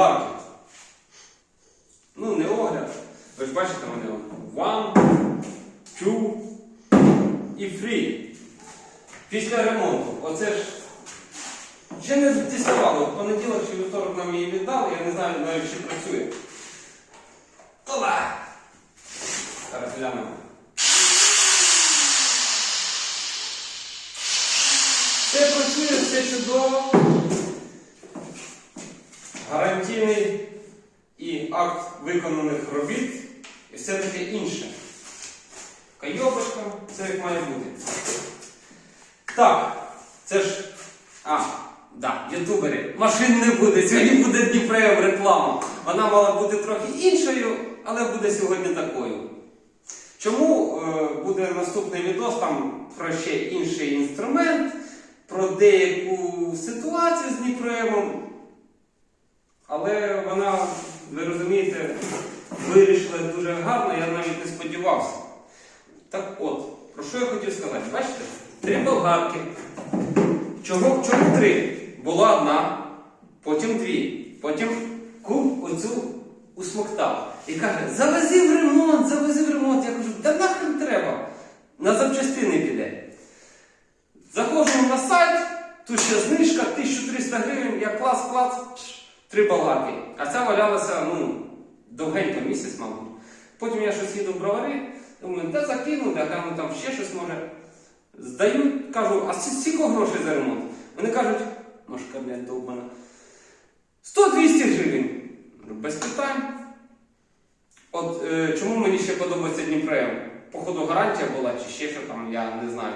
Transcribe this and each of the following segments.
Дніпрем. Ну, не огляд. Ви ж бачите вони. One, two і three. Після ремонту. Оце ж ще не. В понеділок чи вівторок нам її віддали, я не знаю навіть чи працює. Опа! Зараз глянемо. Гарантійний і акт виконаних робіт і все таке інше. Кайобочка, все як має бути. Так, це ж. А, да, ютубери. Машин не буде. Сьогодні буде Дніпреєв реклама. Вона мала бути трохи іншою, але буде сьогодні такою. Чому е, буде наступний відос там про ще інший інструмент, про деяку ситуацію з Дніпремом. Але вона, ви розумієте, вирішила дуже гарно, я навіть не сподівався. Так от, про що я хотів сказати? Бачите? Три болгарки. Чому, чому три? Була одна, потім дві, потім кум оцю усмоктав. І каже, завези в ремонт, завези в ремонт. Я кажу, да нахрен треба. На запчастини піде. Заходжу на сайт, тут ще знижка 1300 гривень, я клас, клас, пш, три болгарки. А ця валялася, ну, довгенько місяць, мабуть. Потім я щось їду в бровари, думаю, де закину, де гляну там ще щось може. Здаю, кажу, а скільки грошей за ремонт? Вони кажуть, ножка не довбана. 100-200 гривень. Без питань. От е, чому мені ще подобається Дніпреєм? Походу гарантія була, чи ще що там, я не знаю.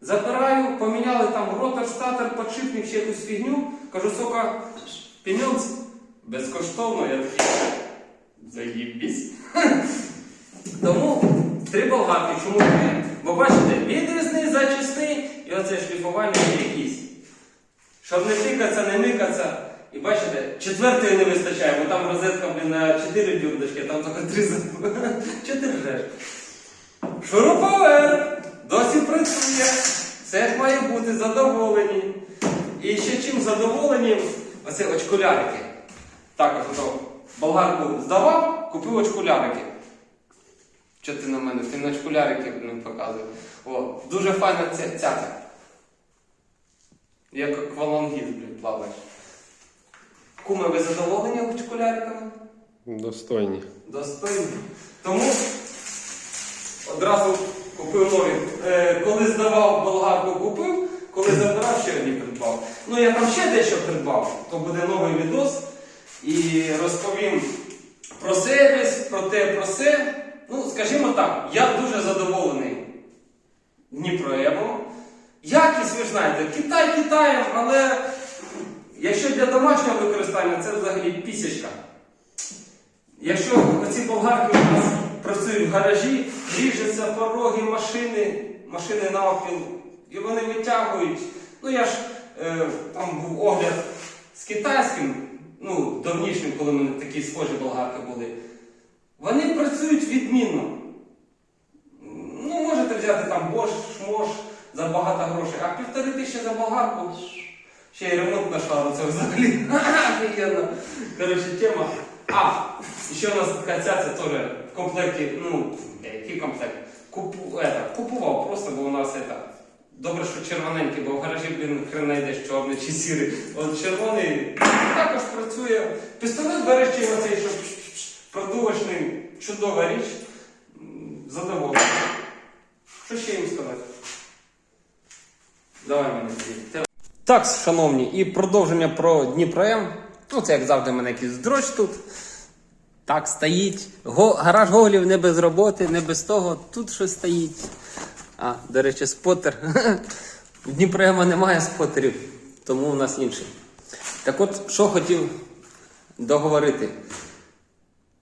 Забираю, поміняли там ротор, статор, подшипник, ще якусь фігню. Кажу, сока, пеньонц, безкоштовно, я такий. Заїбісь. Тому три болгарки. Чому три? Бо бачите, відрізний, зачисний і оце шліфування якісь. Щоб не тикатися, не никатися. І бачите, четвертої не вистачає, бо там розетка блін, на 4 дюрдочки, там тільки 3 за. Чотири ржеш. Шуруповерт! Досі працює. Все як має бути, задоволені. І ще чим задоволені, оце очкулярики. Також ото болгарку здавав, купив очкулярики. Що ти на мене? Ти на очкулярики не показує. О, дуже файна ця цяця. Як аквалангіст, блін, плаваєш. Куми, ви задоволені очкуляриками? Достойні. Достойні. Тому одразу купив нові. Е, коли здавав болгарку, купив, коли забирав, ще одні придбав. Ну я там ще дещо придбав, то буде новий відос. І розповім про сервіс, про те, про все. Ну, скажімо так, я дуже задоволений Дніпроємом. Якість, ви ж знаєте, Китай Китаєм, але якщо для домашнього використання, це взагалі пісячка. Якщо оці болгарки у нас працюють в гаражі, ріжуться пороги, машини, машини навпіл, і вони витягують. Ну я ж там був огляд з китайським, ну, давнішнім, коли мене такі схожі болгарки були. Вони працюють відмінно. Ну, можете взяти там Bosch, шмош за багато грошей, а півтори тисячі за болгарку. Ще й ремонт на шару, це взагалі офігенно. Коротше, тема. А, ще у нас ця, це теж в комплекті, ну, е, який комплект? Купу, это, купував просто, бо у нас это, добре, що червоненький, бо в гаражі, блін, хрен знайдеш чорний чи сірий. От червоний також працює. Пістолет, до речі, оцей, що продувочний, чудова річ. Задоволений. Що ще їм сказати? Давай мені тоді. Так, шановні, і продовження про Дніпром. Ну, це як завжди, в мене якийсь дротч тут. Так, стоїть. Го, гараж Гоголів не без роботи, не без того. Тут щось стоїть. А, до речі, спотер. В Дніпрома немає спотерів, тому у нас інший. Так от, що хотів договорити.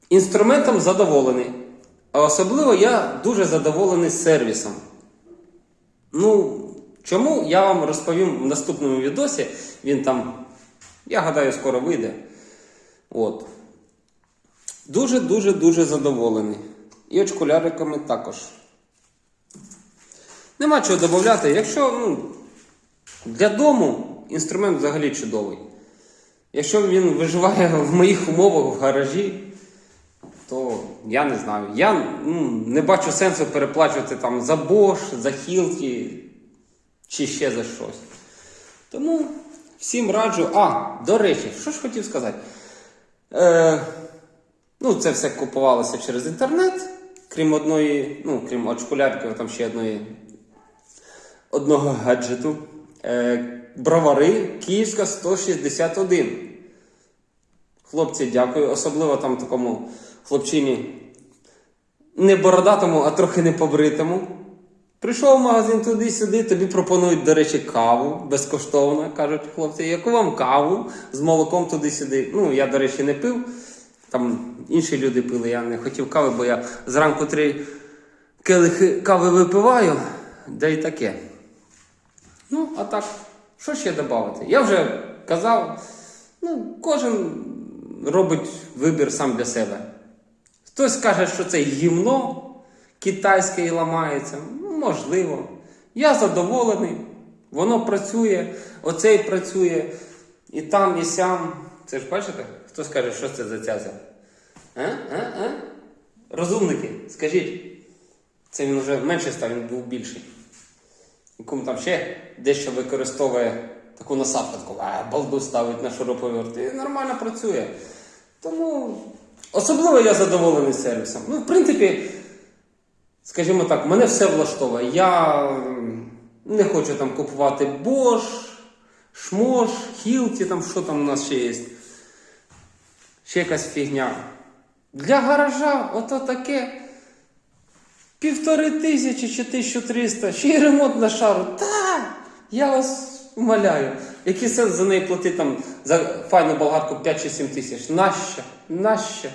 Інструментом задоволений. А особливо я дуже задоволений сервісом. Ну, чому я вам розповім в наступному відосі. Він там, я гадаю, скоро вийде. От. Дуже-дуже дуже задоволений. І очкуляриками також. Нема чого додати. Якщо ну, для дому інструмент взагалі чудовий. Якщо він виживає в моїх умовах в гаражі, то я не знаю. Я ну, не бачу сенсу переплачувати там за Bosch, за Hilti чи ще за щось. Тому всім раджу. А, до речі, що ж хотів сказати? Е, ну, це все купувалося через інтернет, крім одної, ну, крім очкулярки, там ще одної, одного гаджету. Е, бровари Київська 161. Хлопці, дякую. Особливо там такому хлопчині не бородатому, а трохи не побритому. Прийшов в магазин туди-сюди, тобі пропонують, до речі, каву безкоштовно. Кажуть хлопці, яку вам каву з молоком туди-сюди. Ну, я, до речі, не пив. Там інші люди пили, я не хотів кави, бо я зранку три келихи кави випиваю, да й таке. Ну, а так, що ще додати? Я вже казав, ну, кожен робить вибір сам для себе. Хтось каже, що це гімно китайське і ламається. Ну, можливо. Я задоволений, воно працює, оцей працює, і там, і сям. Це ж бачите? Хто скаже, що це за цязя? А? А? А? Розумники, скажіть. Це він вже менший став, він був більший. Кому там ще дещо використовує таку насадку, а, балду ставить на шуруповерт і нормально працює. Тому особливо я задоволений сервісом. Ну, в принципі, скажімо так, мене все влаштовує. Я не хочу там купувати Bosch, Шмош, Hilti, там що там у нас ще є. Ще якась фігня. Для гаража ото таке. Півтори тисячі чи 1300, ще й ремонт на шару. Та, я вас умоляю. Який сенс за неї платити там за файну болгарку 5 чи 7 тисяч? Нащо? Нащо?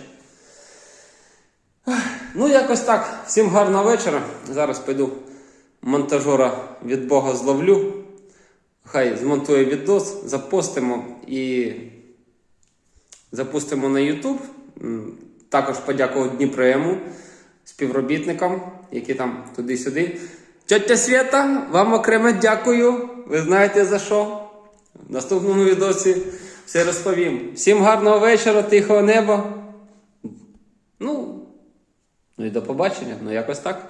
Ну, якось так. Всім гарного вечора. Зараз піду монтажера від Бога зловлю. Хай змонтує відос, запостимо і запустимо на YouTube. Також подякував Дніпрему, співробітникам, які там туди-сюди. Тьотя Свята, вам окремо дякую. Ви знаєте за що? В наступному відосі все розповім. Всім гарного вечора, тихого неба. Ну, ну і до побачення. Ну якось так.